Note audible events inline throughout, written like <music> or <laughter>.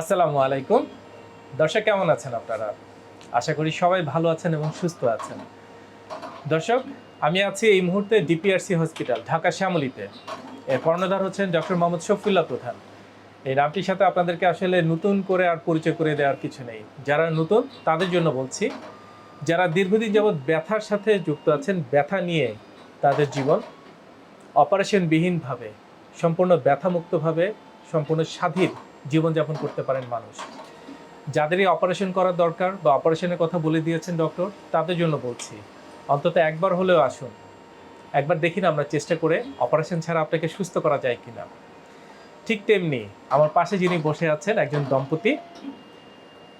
আসসালামু আলাইকুম। দর্শক, কেমন আছেন আপনারা? আশা করি সবাই ভালো আছেন এবং সুস্থ আছেন। দর্শক, আমি আছি এই মুহূর্তে ডিপিআরসি হসপিটাল, ঢাকা শ্যামলিতে। এর কর্ণধার হচ্ছেন ডক্টর মোহাম্মদ শফিউল্লাহ প্রধান। এই নামটির সাথে আপনাদেরকে আসলে নতুন করে আর পরিচয় করে দেওয়ার কিছু নেই। যারা নতুন, তাদের জন্য বলছি, যারা দীর্ঘদিন যাবৎ ব্যথার সাথে যুক্ত আছেন, ব্যথা নিয়ে তাদের জীবন অপারেশনবিহীনভাবে, সম্পূর্ণ ব্যথামুক্তভাবে, সম্পূর্ণ স্বাধীন জীবনযাপন করতে পারেন মানুষ। যাদেরই অপারেশন করার দরকার বা অপারেশনের কথা বলে দিয়েছেন ডক্টর তাদের জন্য বলছি, অন্তত একবার হলেও আসুন। একবার দেখি না আমরা চেষ্টা করে অপারেশন ছাড়া আপনাকে সুস্থ করা যায় কিনা। ঠিক তেমনি আমার পাশে যিনি বসে আছেন একজন দম্পতি,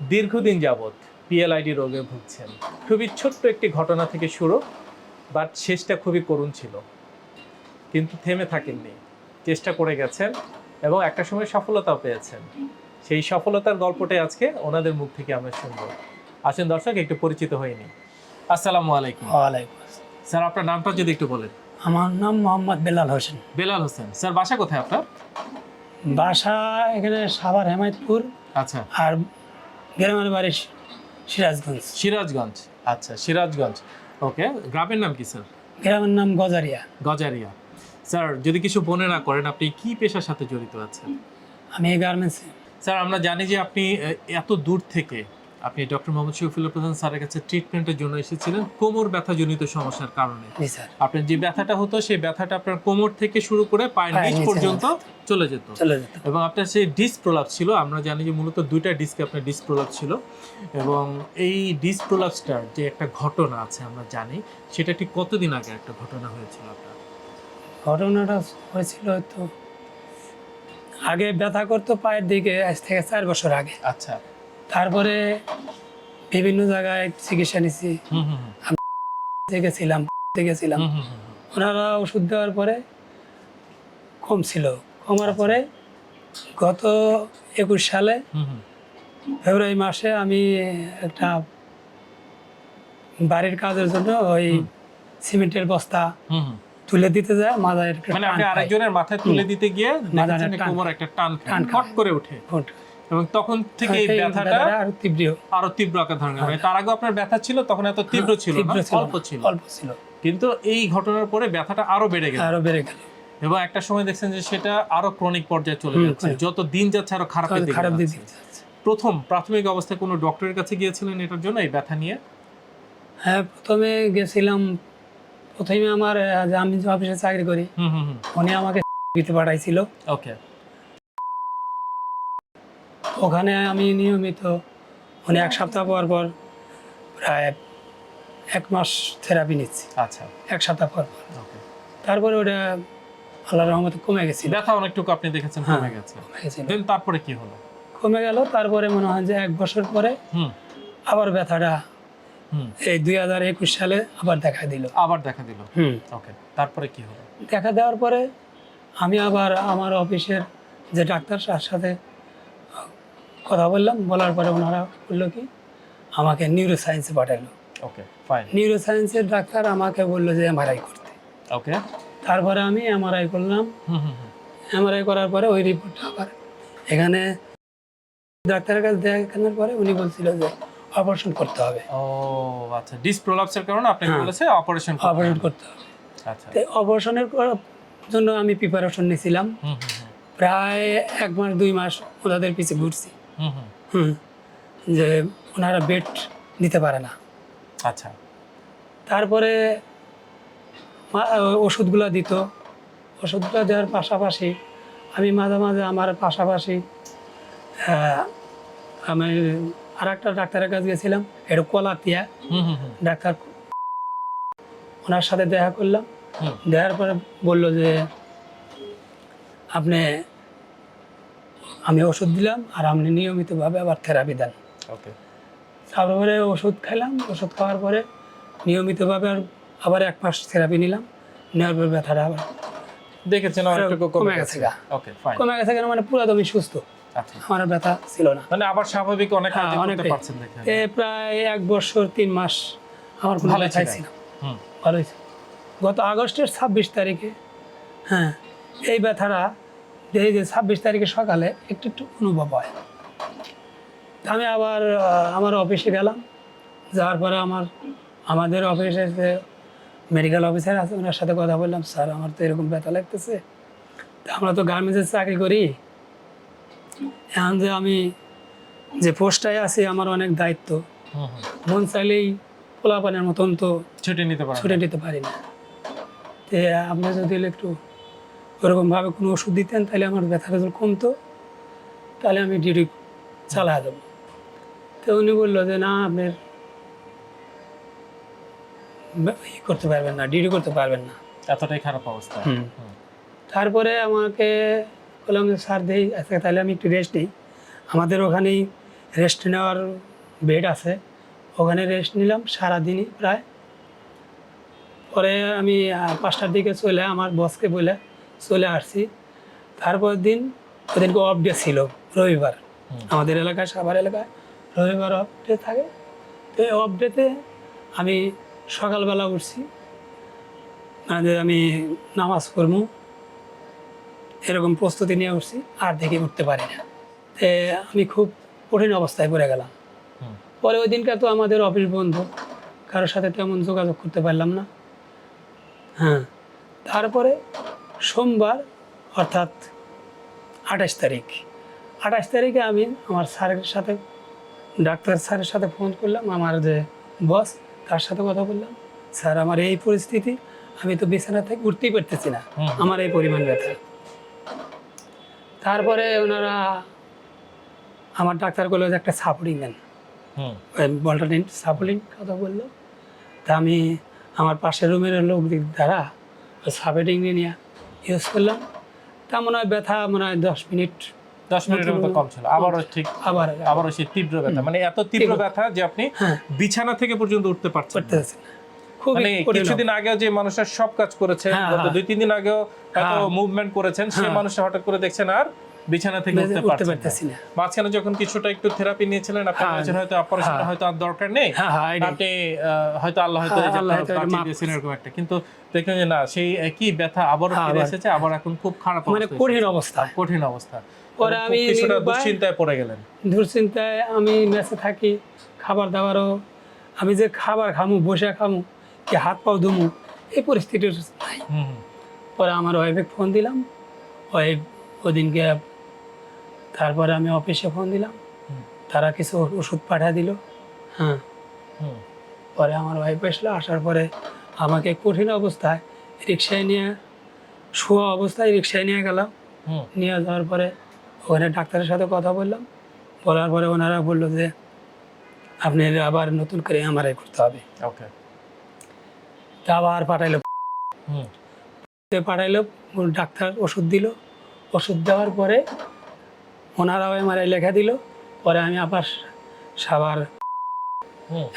দীর্ঘদিন যাবৎ পিএলআইডি রোগে ভুগছেন। খুবই ছোট্ট একটি ঘটনা থেকে শুরু বাট শেষটা খুবই করুণ ছিল। কিন্তু থেমে থাকেননি। চেষ্টা করে গেছেন এবং একটা সময় সফলতাও পেয়েছেন। সেই সফলতার গল্পটাই আজকে ওনাদের মুখ থেকে আমরা শুনব। আসেন দর্শক একটু পরিচিত হয়নি আসসালামু আলাইকুম। ওয়ালাইকুম স্যার আপনার নামটা যদি একটু বলেন। আমার নাম মোহাম্মদ বেলাল হোসেন। বেলাল হোসেন। স্যার বাসা কোথায় আপনার? বাসা এখানে সাভার হেমায়তপুর। আচ্ছা। আর গ্রামের বাড়ি সিরাজগঞ্জ। সিরাজগঞ্জ। আচ্ছা সিরাজগঞ্জ। ওকে গ্রামের নাম কি স্যার? গ্রামের নাম গজারিয়া। গজারিয়া। স্যার যদি কিছু মনে না করেন আপনি কি পেশার সাথে জড়িত আছেন? আমি গার্মেন্টসে স্যার আমরা জানি যে আপনি এত দূর থেকে আপনি ডক্টর মোহাম্মদ শফিউল্লাহ প্রধান স্যারের কাছে ট্রিটমেন্টের জন্য এসেছিলেন কোমর ব্যথাজনিত সমস্যার কারণে। জি স্যার। আপনার যে ব্যথাটা হতো সেই ব্যথাটা আপনার কোমর থেকে শুরু করে পায়ের নিচ পর্যন্ত চলে যেত। চলে যেত। এবং আপনার সেই ডিস্ক প্রলাপ ছিল আমরা জানি যে মূলত দুইটা ডিস্কে আপনার ডিস্ক প্রলাপ ছিল। এবং এই ডিস্ক প্রলাপসটার যে একটা ঘটনা আছে আমরা জানি সেটা ঠিক কতদিন আগে একটা ঘটনা হয়েছিল আপনার? ঘটনাটা হয়েছিল তো আগে ব্যথা করতো পায়ের দিকে আজ থেকে চার বছর আগে আচ্ছা তারপরে বিভিন্ন জায়গায় চিকিৎসা নিছি হুম হুম। ওনারা ওষুধ দেওয়ার পরে কমছিল কমার আচ্ছা। পরে গত একুশ সালে। ফেব্রুয়ারি মাসে আমি একটা বাড়ির কাজের জন্য ওই সিমেন্টের বস্তা। তুলে দিতে যায় একটা মানে আপনি আরেকজনের মাথায় তুলে দিতে গিয়ে দেখেছেন কোমর একটা টান টান ফট করে ওঠে। এবং তখন থেকে এই ব্যথাটা আরও তীব্র। আরও তীব্র আকার ধারণ করে। তার আগে আপনার ব্যথা ছিল তখন এত তীব্র ছিল না অল্প ছিল। অল্প ছিল। কিন্তু এই ঘটনার পরে ব্যথাটা আরও বেড়ে গেল। আরও বেড়ে গেল। এবং একটা সময় দেখছেন যে সেটা আরও ক্রনিক পর্যায়ে চলে যাচ্ছে। যত দিন যাচ্ছে আরও খারাপ খারাপ দিকে যাচ্ছে। প্রথম প্রাথমিক অবস্থায় কোনো ডক্টরের কাছে গিয়েছিলেন এটার জন্য এই ব্যথা নিয়ে? হ্যাঁ প্রথমে গেছিলাম প্রথমে আমার আমি যে অফিসে চাকরি করি উনি আমাকে দিতে পাঠাইছিল। ওকে। ওখানে আমি নিয়মিত উনি এক সপ্তাহ পর পর প্রায় এক মাস থেরাপি নিচ্ছি। আচ্ছা। এক সপ্তাহ পর পর। তারপরে ওটা আল্লাহ রহমতে কমে গেছিল। ব্যথা অনেকটুকু আপনি দেখেছেন হ্যাঁ। কমে গেছে। দেন তারপরে কি হলো? কমে গেল তারপরে মনে হয় যে এক বছর পরে আবার ব্যথাটা এই দুই হাজার একুশ সালে আবার দেখা দিল। আবার দেখা দিল? হুম। ওকে তারপরে কি হলো? দেখা দেওয়ার পরে আমি আবার আমার অফিসের যে ডাক্তার তার সাথে কথা বললাম বলার পরে ওনারা বলল কি আমাকে নিউরো সায়েন্সে পাঠালো। ওকে ফাইন নিউরো সায়েন্সের ডাক্তার আমাকে বলল যে এমআরআই করতে। ওকে তারপরে আমি এমআরআই করলাম। হুম হুম হুম। এমআরআই করার পরে ওই রিপোর্টটা আবার এখানে ডাক্তারের কাছে দেখানোর পরে উনি বলছিল যে অপারেশন করতে হবে। ও আচ্ছা ডিস প্রলাপসের কারণে আপনাকে হ্যাঁ। বলেছে অপারেশন অপারেশন করতে হবে। আচ্ছা। অপারেশনের জন্য আমি প্রিপারেশন নিয়েছিলাম। হুম হুম হুম, প্রায় এক মাস দুই মাস ওনাদের পিছিয়ে ঘুরছি। হুম যে ওনারা বেড নিতে পারে না। আচ্ছা। তারপরে ওষুধগুলো দিত। ওষুধগুলো দেওয়ার পাশাপাশি আমি মাঝে মাঝে আমার পাশাপাশি আমি আর একটা ডাক্তারের কাছে গেছিলাম এটা কলাতিয়া ডাক্তার ওনার সাথে দেখা করলাম। দেওয়ার পরে বলল যে আপনি আমি ওষুধ দিলাম আর আপনি নিয়মিতভাবে আবার থেরাপি দেন। তারপরে ওষুধ খেলাম। ওষুধ খাওয়ার পরে নিয়মিতভাবে আর আবার এক মাস থেরাপি নিলাম। নেওয়ার পর ব্যথাটা আবার দেখেছেন কমে গেছে কমে গেছে কেন? মানে পুরোদমই সুস্থ। আচ্ছা আমার আর ব্যথা ছিল না। মানে আবার স্বাভাবিক অনেক হ্যাঁ, করতে পারছেন দেখে এ প্রায় এক বছর তিন মাস আমার কোনো ব্যথাই ছিল না। হুম। ভালো হয়েছে গত আগস্টের ছাব্বিশ তারিখে হ্যাঁ এই ব্যথাটা এই যে ছাব্বিশ তারিখে সকালে একটু একটু অনুভব হয়। আমি আবার আমার অফিসে গেলাম। যাওয়ার পরে আমার আমাদের অফিসের যে মেডিকেল অফিসার আছে ওনার সাথে কথা বললাম স্যার আমার তো এরকম ব্যথা লাগতেছে। তা আমরা তো গার্মেন্টসের চাকরি করি এখন যে আমি যে পোস্টায় আছি আমার অনেক দায়িত্ব। মন চাইলেই পোলাপানের মতন তো ছুটে নিতে পারেন ছুটে নিতে পারি না। তে আপনি যদি একটু ওরকমভাবে কোনো ওষুধ দিতেন তাহলে আমার ব্যথা যদি কমতো তাহলে আমি ডিউটি চালা দেবো। তো উনি বলল যে না আপনার ই করতে পারবেন না ডিউটি করতে পারবেন না। এতটাই খারাপ অবস্থা। তারপরে আমাকে বললাম যে স্যার দেই আচ্ছা তাহলে আমি একটু রেস্ট নিই। আমাদের ওখানেই রেস্ট নেওয়ার বেড আছে। ওখানে রেস্ট নিলাম সারাদিনই প্রায়। পরে আমি পাঁচটার দিকে চলে আমার বসকে বলে চলে আসছি। তারপর দিন ওদিনকে অফ ডে ছিল রবিবার। আমাদের এলাকায় সাভার এলাকায় রবিবার অফ ডে থাকে। তো এই অফ ডেতে আমি সকালবেলা উঠছি। মানে আমি নামাজ পড়ব। এরকম প্রস্তুতি নিয়ে উঠছি আর দেখে উঠতে পারি না। তে আমি খুব কঠিন অবস্থায় পড়ে গেলাম। পরে ওই দিনকার তো আমাদের অফিস বন্ধ কারোর সাথে তেমন যোগাযোগ করতে পারলাম না। হ্যাঁ তারপরে সোমবার অর্থাৎ আঠাশ তারিখ আঠাশ তারিখে আমি আমার স্যারের সাথে ডাক্তার স্যারের সাথে ফোন করলাম আমার যে বস তার সাথে কথা বললাম। স্যার আমার এই পরিস্থিতি আমি তো বিছানা থেকে উঠতেই পারতেছি না। আমার এই পরিমাণ ব্যথা। তারপরে ওনারা আমার ডাক্তার বলল যে একটা সাপোর্টিং দেন। হুম। বলটানিন সাপোর্টিং কথা বলল। তা আমি আমার পাশের রুমের লোক দ্বারা ওই সাপোর্টিং নিয়ে ইউজ করলাম। তা মনে হয় ব্যথা মনে হয় দশ মিনিট। দশ মিনিটের মতো কম ছিল। আবারও ঠিক আবার আবারও সেই তীব্র ব্যথা। মানে এত তীব্র তীব্র। ব্যথা যে আপনি হ্যাঁ। বিছানা থেকে পর্যন্ত উঠতে পারছেন মানে কিছুদিন আগেও যে মানুষের সব কাজ করেছে হ্যাঁ, গত হ্যাঁ। দুই তিন দিন আগেও হয়তো হ্যাঁ। মুভমেন্ট করেছেন সেই হ্যাঁ। মানুষটা হঠাৎ করে দেখছেন আর বিছানা থেকে উঠতে উঠতে পারছেন না। মাঝখানে যখন কিছুটা একটু থেরাপি নিয়েছিলেন আপনি। বলেছেন হয়তো অপারেশন হ্যাঁ। হয়তো আর দরকার নেই। আপনি হয়তো আল্লাহ হয়তো হ্যাঁ, দিয়েছেন এরকম একটা কিন্তু দেখলেন যে না সেই একই ব্যথা আবার ফিরে এসেছে আবার এখন খুব খারাপ মানে কঠিন এসেছে। অবস্থায় কঠিন অবস্থা পরে আমি কিছুটা দুশ্চিন্তায় পড়ে গেলেন দুশ্চিন্তায় আমি মেসে থাকি খাবার দাবারও আমি যে খাবার খামু বসে খামু কি হাত পাও ধুমু এই পরিস্থিতির নাই। পরে আমার ওয়াইফে ফোন দিলাম। ওয়াইফ ওদিনকে তারপরে আমি অফিসে ফোন দিলাম। তারা কিছু ওষুধ পাঠিয়ে দিল। হ্যাঁ। পরে আমার ওয়াইফ আসলো আসার পরে আমাকে কঠিন অবস্থায় রিক্সায় নিয়ে শোয়া অবস্থায় রিক্সায় নিয়ে গেলাম। হুম। নিয়ে যাওয়ার পরে ওখানে ডাক্তারের সাথে কথা বললাম। বলার পরে ওনারা বলল যে আপনি আবার নতুন করে এমআরআই করতে হবে। ওকে তা আবার পাঠাইলো। পাঠাইলো ডাক্তার ওষুধ দিল। ওষুধ দেওয়ার পরে ওনারাও এমআরআই লেখা দিল। পরে আমি আবার সাবার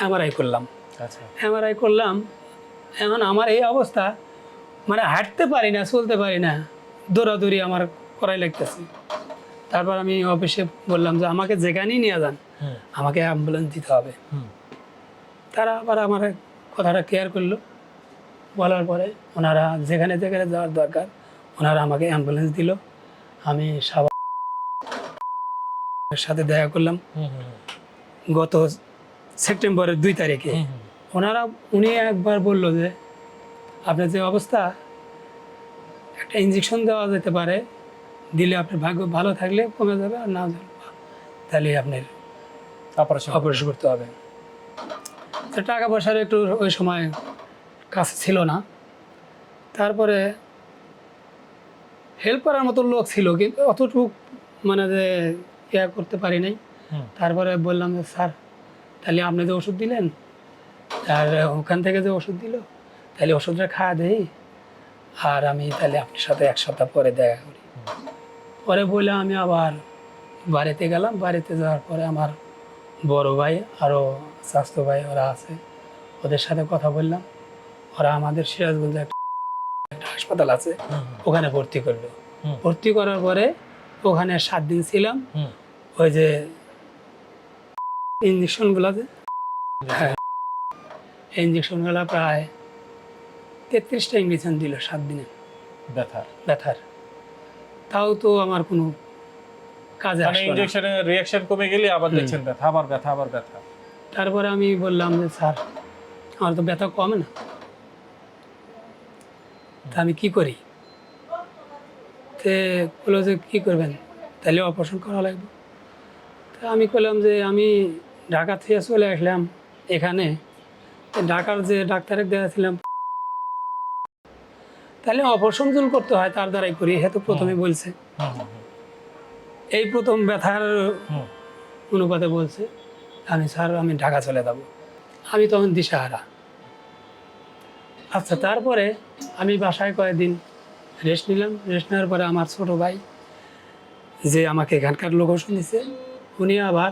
এমআরআই করলাম। আচ্ছা। এমআরআই করলাম। এখন আমার এই অবস্থা মানে হাঁটতে পারি না চলতে পারি না। দৌড়াদৌড়ি আমার করাই লাগতেছে। তারপর আমি অফিসে বললাম যে আমাকে যেখানেই নিয়ে যান আমাকে অ্যাম্বুলেন্স দিতে হবে। হুম। তারা আবার আমার কথাটা কেয়ার করল। বলার পরে ওনারা যেখানে যেখানে যাওয়ার দরকার ওনারা আমাকে অ্যাম্বুলেন্স দিল। আমি সাবার সাথে দেখা করলাম। গত সেপ্টেম্বরের দুই তারিখে। ওনারা উনি একবার বলল যে আপনার যে অবস্থা একটা ইঞ্জেকশন দেওয়া যেতে পারে। দিলে আপনার ভাগ্য ভালো থাকলে কমে যাবে আর না তাহলে আপনার অপারেশন অপারেশন করতে হবে। তো টাকা পয়সার একটু ওই সময় কাছে ছিল না। তারপরে হেল্প করার মতো লোক ছিল কিন্তু অতটুকু মানে যে ইয়া করতে পারি নাই। তারপরে বললাম যে স্যার তাহলে আপনি যে ওষুধ দিলেন আর ওখান থেকে যে ওষুধ দিল তাহলে ওষুধটা খাওয়া দেই আর আমি তাহলে আপনার সাথে এক সপ্তাহ পরে দেখা করি। পরে বলে আমি আবার বাড়িতে গেলাম। বাড়িতে যাওয়ার পরে আমার বড় ভাই আরও স্বাস্থ্য ভাই ওরা আছে ওদের সাথে কথা বললাম। ওরা আমাদের সিরাজগঞ্জে একটা একটা হাসপাতাল আছে। ওখানে ভর্তি করল। ভর্তি করার পরে ওখানে সাত দিন ছিলাম। ওই যে ইঞ্জেকশনগুলো যে হ্যাঁ ইঞ্জেকশনগুলো প্রায় তেত্রিশটা ইঞ্জেকশন দিল সাত দিনে। ব্যথা ব্যথার। তাও তো আমার কোনো কাজে মানে ইনজেকশনের রিয়াকশন কমে গেলে আবার দেখছেন ব্যথা আবার ব্যথা আবার ব্যথা। তারপরে আমি বললাম যে স্যার আমার তো ব্যথা কমে না। তা আমি কি করি? তে বলল যে কী করবেন? তাহলে অপারেশন করা লাগবে। তা আমি বললাম যে আমি ঢাকা থেকে চলে আসলাম এখানে। ঢাকার যে ডাক্তারে দেখাছিলাম তাহলে অপারেশন যদি করতে হয় তার দ্বারাই করি। হে তো প্রথমে বলছে। এই প্রথম ব্যথার অনুপাতে বলছে আমি স্যার আমি ঢাকা চলে যাব। আমি তখন দিশাহারা। আচ্ছা তারপরে আমি বাসায় কয়েকদিন রেস্ট নিলাম। রেস্ট নেওয়ার পরে আমার ছোট ভাই যে আমাকে এখানকার লোকেশন দিছে উনি আবার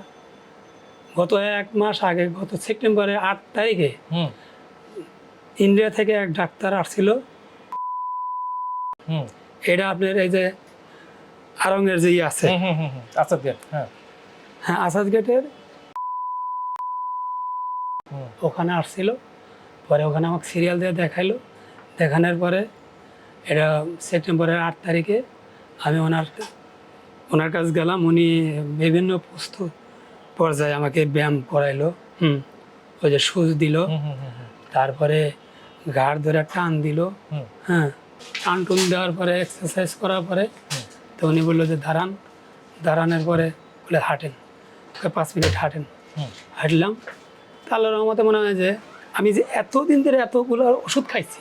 গত এক মাস আগে গত সেপ্টেম্বরের আট তারিখে হুম, ইন্ডিয়া থেকে এক ডাক্তার আসছিল। হুম, এটা আপনার এই যে আরঙের যে ই আছে। আচ্ছা দেন হ্যাঁ। হ্যাঁ আসাদ গেটের হুম। ওখানে আসছিল। পরে ওখানে আমাকে সিরিয়াল দিয়ে দেখাইলো। দেখানোর পরে এটা সেপ্টেম্বরের আট তারিখে আমি ওনার ওনার কাছে গেলাম। উনি বিভিন্ন পুস্তক পর্যায়ে আমাকে ব্যায়াম করাইলো হুম ওই যে সুচ দিল। তারপরে ঘাড় ধরে টান দিল। হ্যাঁ টান টুন দেওয়ার পরে এক্সারসাইজ করার পরে তো উনি বলল যে দাঁড়ান। দাঁড়ানোর পরে বলে হাঁটেন। পাঁচ মিনিট হাঁটেন। হাঁটলাম। তাহলে রহমতে মনে হয় যে আমি যে এতদিন ধরে এতগুলো ওষুধ খাইছি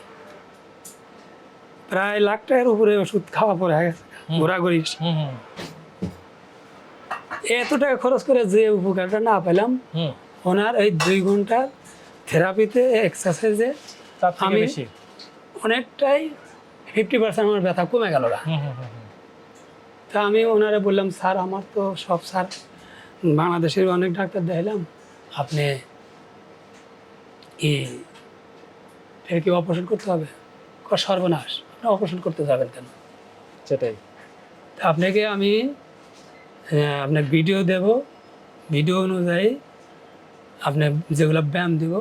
প্রায় লাখ টাকার উপরে ওষুধ খাওয়া পরে গেছে। ঘোরাঘুরি। এত টাকা খরচ করে যে উপকারটা না পেলাম ওনার এই দুই ঘণ্টার থেরাপিতে এক্সারসাইজে আমি- অনেকটাই ফিফটি পার্সেন্ট আমার ব্যথা কমে গেল না। তা আমি ওনারে বললাম স্যার আমার তো সব স্যার বাংলাদেশের অনেক ডাক্তার দেখালাম আপনি কি এর কি অপারেশন করতে হবে? সর্বনাশ। আপনি অপারেশন করতে যাবেন কেন? সেটাই। আপনাকে আমি আপনার ভিডিও দেব। ভিডিও অনুযায়ী আপনি যেগুলো ব্যায়াম দিব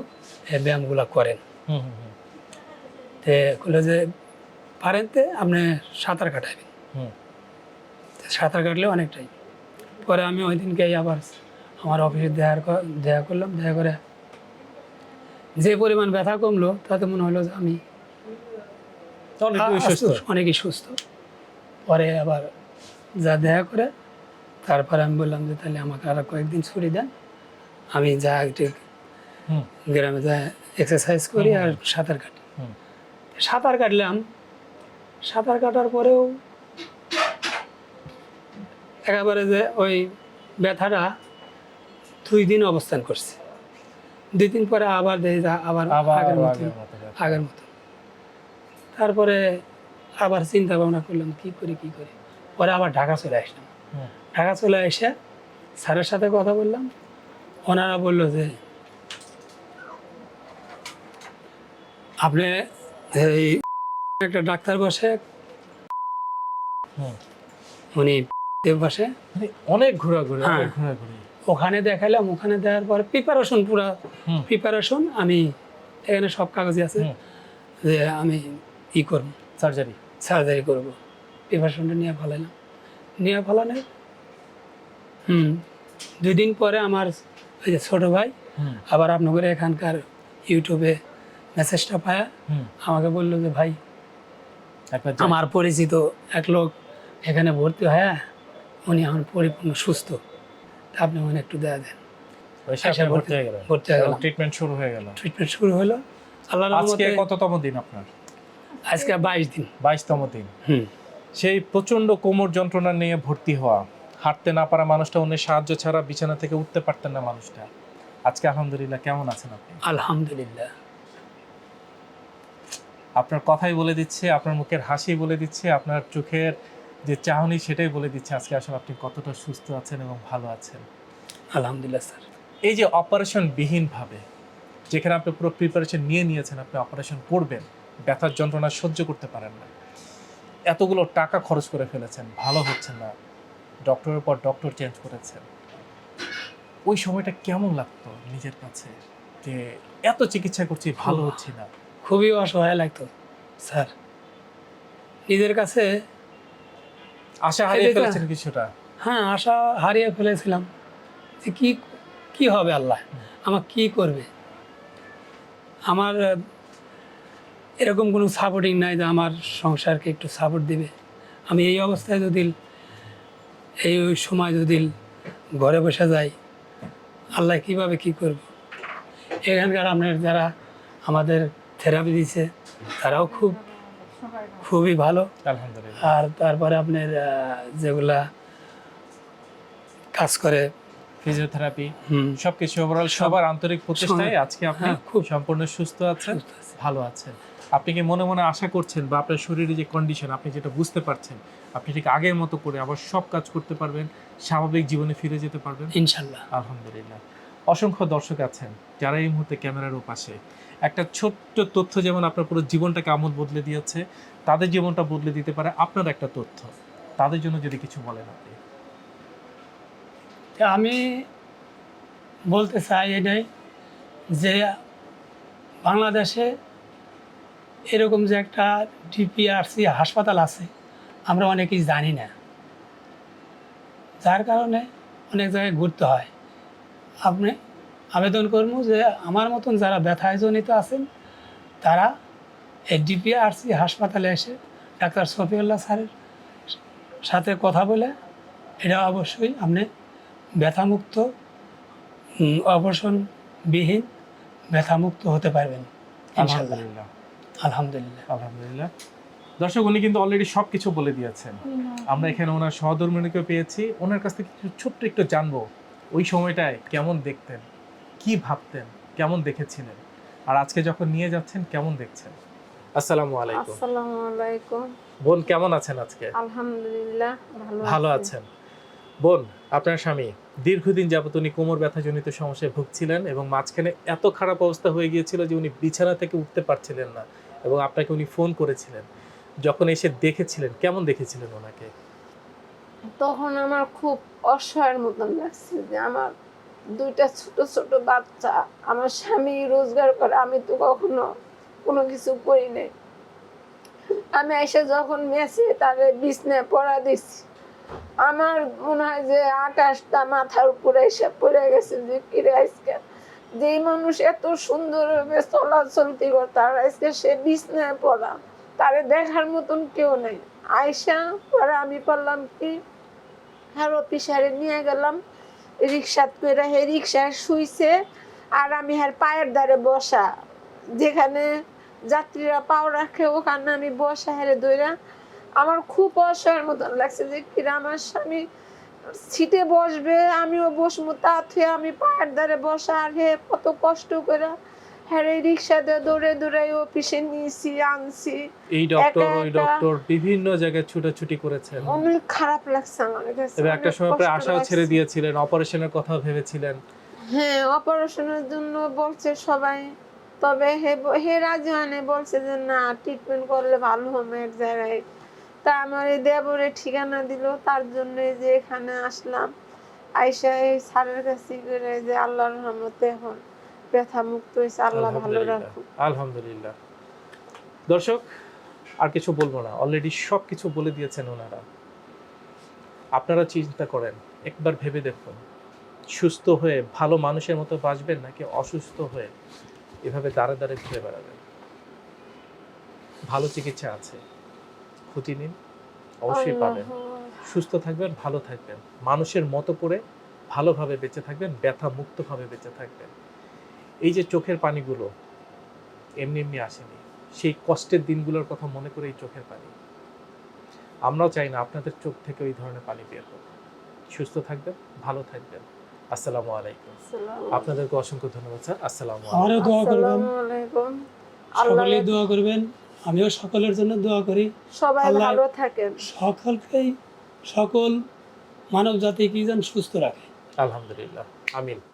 এই ব্যায়ামগুলো করেন। হুম, হুম, হুম, তে বলল যে পারেন তে আপনি সাঁতার কাটাবেন হুম। সাঁতার কাটলে অনেকটাই। পরে আমি ওই দিনকে আবার আমার অফিসে দেখা দেখা করলাম। দেখা করে যে পরিমাণ ব্যথা কমলো তাতে মনে হলো যে আমি সুস্থ। অনেকই সুস্থ। পরে আবার যা দেখা করে তারপরে আমি বললাম যে তাহলে আমাকে আর কয়েকদিন ছুটি দেন আমি যা একটু গ্রামে যা এক্সারসাইজ করি আর সাঁতার কাটি। সাঁতার কাটলাম। সাঁতার কাটার পরেও একেবারে যে ওই ব্যথাটা দুই দিন অবস্থান করছে। দুই দিন পরে আবার দেখি আবার আগের মতো আগের মতো তারপরে আবার চিন্তা ভাবনা করলাম কি করি কি করি? পরে আবার ঢাকা চলে আসলাম। ঢাকা চলে এসে স্যারের সাথে কথা বললাম। ওনারা বলল যে আপনি এই <laughs> একটা ডাক্তার বসে উনি <laughs> দেব বসে। মানে অনেক ঘোরাঘুরি হ্যাঁ। অনেক ঘোরাঘুরি। ওখানে দেখাইলাম ওখানে দেওয়ার পরে প্রিপারেশন পুরো প্রিপারেশন আমি এখানে সব কাগজে আছে যে আমি ই করব। সার্জারি সার্জারি করব। প্রিপারেশনটা নিয়ে ফেলাইলাম। নিয়ে ফেলানোর হুম দুই দিন পরে আমার ওই যে ছোটো ভাই আবার আপনাদের এখানকার ইউটিউবে মেসেজটা পায়া। আমাকে বলল যে ভাই আমার পরিচিত এক লোক এখানে ভর্তি হয় উনি এখন পরিপূর্ণ সুস্থ। আপনি ওখানে একটু দেয়া দেন। আচ্ছা, ভর্তি হয়ে ভর্তি হয়ে ট্রিটমেন্ট শুরু হয়ে গেল। ট্রিটমেন্ট শুরু হলো। আজকে কততম দিন আপনার? আজকে বাইশ দিন। বাইশতম দিন। সেই প্রচণ্ড কোমর যন্ত্রণা নিয়ে ভর্তি হওয়া হাঁটতে না পারা মানুষটা অন্যের সাহায্য ছাড়া বিছানা থেকে উঠতে পারতেন না মানুষটা। আজকে আলহামদুলিল্লাহ কেমন আছেন আপনি? আলহামদুলিল্লাহ। আপনার কথাই বলে দিচ্ছে আপনার মুখের হাসি বলে দিচ্ছে আপনার চোখের যে চাহনি সেটাই বলে দিচ্ছে আজকে আসলে আপনি কতটা সুস্থ আছেন এবং ভালো আছেন। আলহামদুলিল্লাহ স্যার। এই যে অপারেশন বিহীনভাবে যেখানে আপনি পুরো প্রিপারেশন নিয়ে নিয়েছেন আপনি অপারেশন করবেন ব্যথার যন্ত্রণা সহ্য করতে পারেন না। এতগুলো টাকা খরচ করে ফেলেছেন ভালো হচ্ছে না। ডক্টরের পর ডক্টর চেঞ্জ করেছেন। ওই সময়টা কেমন লাগতো নিজের কাছে? যে এত চিকিৎসা করছি ভালো হচ্ছে না। খুবই অসহায় লাগতো স্যার। নিজের কাছে আশা হারিয়ে ফেলেছেন কিছুটা। হ্যাঁ আশা হারিয়ে ফেলেছিলাম। যে কি কি হবে আল্লাহ? আমার কি করবে? আমার এরকম কোনো সাপোর্টিং নাই যে আমার সংসারকে একটু সাপোর্ট দিবে। আমি এই অবস্থায় যদি এই ওই সময় যদি ঘরে বসে যাই আল্লাহ কীভাবে কি করব? এখানকার আপনার যারা আমাদের থেরাপি দিছে তারাও খুব খুবই ভালো। আলহামদুলিল্লাহ। আর তারপরে আপনার যেগুলা কাজ করে। ফিজিওথেরাপি সবকিছু ওভারঅল সবার আন্তরিক প্রচেষ্টায় আজকে আপনি হ্যাঁ, খুব। সম্পূর্ণ সুস্থ আছেন ভালো আছেন। আপনি কি মনে মনে আশা করছেন বা আপনার শরীরে যে কন্ডিশন আপনি যেটা বুঝতে পারছেন আপনি ঠিক আগের মতো করে আবার সব কাজ করতে পারবেন স্বাভাবিক জীবনে ফিরে যেতে পারবেন? ইনশাল্লাহ। আলহামদুলিল্লাহ। অসংখ্য দর্শক আছেন যারা এই মুহূর্তে ক্যামেরার পাশে একটা ছোট্ট তথ্য যেমন আপনার পুরো জীবনটাকে আমল বদলে দিয়েছে, তাদের জীবনটা বদলে দিতে পারে আপনার একটা তথ্য। তাদের জন্য যদি কিছু বলেন আপনি। আমি বলতে চাই এটাই যে বাংলাদেশে এরকম যে একটা ডিপিআরসি হাসপাতাল আছে, আমরা অনেকেই জানি না। যার কারণে অনেক জায়গায় ঘুরতে হয়। আপনি আবেদন করব যে আমার মতন যারা ব্যথায় জনিত আছেন তারা এই ডিপিআরসি হাসপাতালে এসে ডাক্তার শফিউল্লাহ স্যারের সাথে কথা বলে এটা অবশ্যই আপনি ব্যথামুক্ত উম, অপারেশনবিহীন ব্যথামুক্ত হতে পারবেন আলহামদুলিল্লাহ। আলহামদুলিল্লাহ। আলহামদুলিল্লাহ। দর্শক উনি কিন্তু অলরেডি সব কিছু বলে দিয়েছেন। আমরা এখানে ওনার সহধর্মিনীকে পেয়েছি। ওনার কাছ থেকে কিছু ছোট্ট একটু জানব। ওই সময়টায় কেমন দেখতেন? কি ভাবতেন? কেমন দেখেছিলেন? আর আজকে যখন নিয়ে যাচ্ছেন কেমন দেখছেন? আসসালামু আলাইকুম। আসসালামু আলাইকুম। বোন কেমন আছেন আজকে? আলহামদুলিল্লাহ ভালো ভালো আছেন। বোন আপনার স্বামী দীর্ঘদিন যাবত উনি কোমর ব্যথাজনিত সমস্যায় ভুগছিলেন এবং মাঝখানে এত খারাপ অবস্থা হয়ে গিয়েছিল যে উনি বিছানা থেকে উঠতে পারছিলেন না এবং আপনাকে উনি ফোন করেছিলেন। যখন এসে দেখেছিলেন কেমন দেখেছিলেন ওনাকে? তখন আমার খুব অসহায়ের মতন লাগছে যে আমার দুইটা ছোট ছোট বাচ্চা, আমার স্বামী রোজগার করে, আমি তো কখনো কোনো কিছু করি নাই। আমি এসে যখন মেসে তাদের বিছনায় পড়া দিচ্ছি আমার মনে হয় যে আকাশটা মাথার উপরে এসে পড়ে গেছে যে, কিরে আজকে যেই মানুষ এত সুন্দরভাবে চলাচলতি করতো আর আজকে সে বিছনায় পড়া, তারে দেখার মতন কেউ নেই। আয়সা পরে আমি পারলাম কি হ্যাঁ অফিসারে নিয়ে গেলাম রিক্সাত করে হে রিক্সায় শুইছে আর আমি হ্যার পায়ের দ্বারে বসা। যেখানে যাত্রীরা পাও রাখে, ওখানে আমি বসা হেরে দইরা। আমার খুব অসহায়ের মতন লাগছে যে কিরা আমার স্বামী সিটে বসবে, আমিও বসবো তা থুয়ে আমি পায়ের দ্বারে বসা আর হে কত কষ্ট করে এই রিক্সাতে দৌড়ে দৌড়ে অফিসে নিয়েছি আনছি। এই ডক্টর ওই ডক্টর বিভিন্ন জায়গায় ছুটাছুটি করেছেন। অনেক খারাপ লাগছে আমার কাছে। এবং একটা সময় প্রায় আশাও ছেড়ে দিয়েছিলেন অপারেশনের কথা ভেবেছিলেন। হ্যাঁ অপারেশনের জন্য বলছে সবাই। তবে হে হে রাজি হয়নি বলছে যে না ট্রিটমেন্ট করলে ভালো হবে এক জায়গায়। তা আমার এই দেবরে ঠিকানা দিল তার জন্য যে এখানে আসলাম। আইসা এই স্যারের কাছে করে যে আল্লাহর রহমতে এখন ব্যথা মুক্ত হয়েছে আল্লাহ ভালো রাখুক। আলহামদুলিল্লাহ। দর্শক আর কিছু বলব না। অলরেডি সব কিছু বলে দিয়েছেন ওনারা। আপনারা চিন্তা করেন একবার ভেবে দেখুন। সুস্থ হয়ে ভালো মানুষের মতো বাঁচবেন নাকি অসুস্থ হয়ে এভাবে দাঁড়ে দাঁড়ে ঘুরে বেড়াবেন? ভালো চিকিৎসা আছে। ক্ষতি নিন অবশ্যই পাবেন। সুস্থ থাকবেন ভালো থাকবেন। মানুষের মতো করে ভালোভাবে বেঁচে থাকবেন ব্যথা মুক্তভাবে বেঁচে থাকবেন। এই যে চোখের পানিগুলো এমনি এমনি আসেনি। সেই কষ্টের দিনগুলোর কথা মনে করে এই চোখের পানি। আমরাও চাই না আপনাদের চোখ থেকে ওই ধরনের পানি বের হোক। সুস্থ থাকবেন ভালো থাকবেন। আসসালামু আলাইকুম। আপনাদেরকে অসংখ্য ধন্যবাদ স্যার। আসসালামু আলাইকুম। দোয়া করবেন। সকলেই দোয়া করবেন। আমিও সকলের জন্য দোয়া করি। সবাই ভালো থাকেন। সকলকেই সকল মানব জাতি কি যেন সুস্থ রাখে। আলহামদুলিল্লাহ। আমিন।